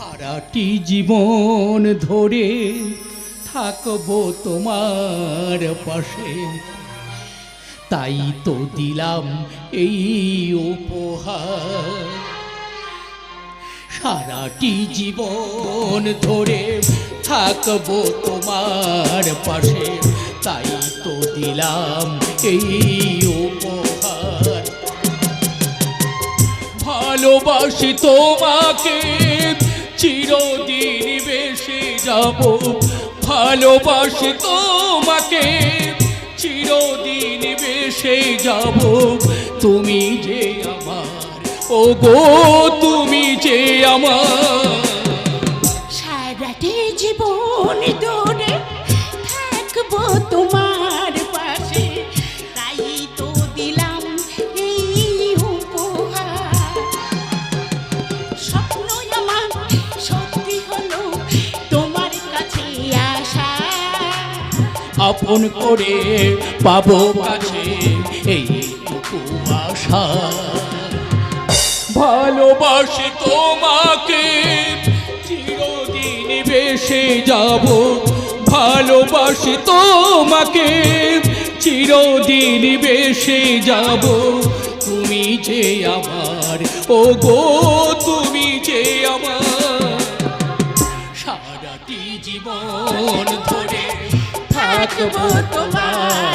সারাটি জীবন ধরে থাকব তোমার পাশে। তাই তো দিলাম এই উপহার। সারাটি জীবন ধরে থাকব তোমার পাশে। তাই তো দিলাম এই উপহার। ভালোবাসি তোমাকে। যাব। ভালোবাসি তোমাকে, চিরদিন বেশে যাব। তুমি যে আমার ও গো তুমি যে আমার। সারাটি জীবন ধরে থাকব তোমার পাশে দিলাম আমার আপন করে পাবো কাছে এইটুকু আশা ভালোবাসি তোমাকে, চিরদিন বেশে যাব। ভালোবাসি তোমাকে, চিরদিন বেশে যাব। তুমি যে আমার ও গো তুমি যে আমার। সারাটি জীবন ধরে ডাকবো তোমার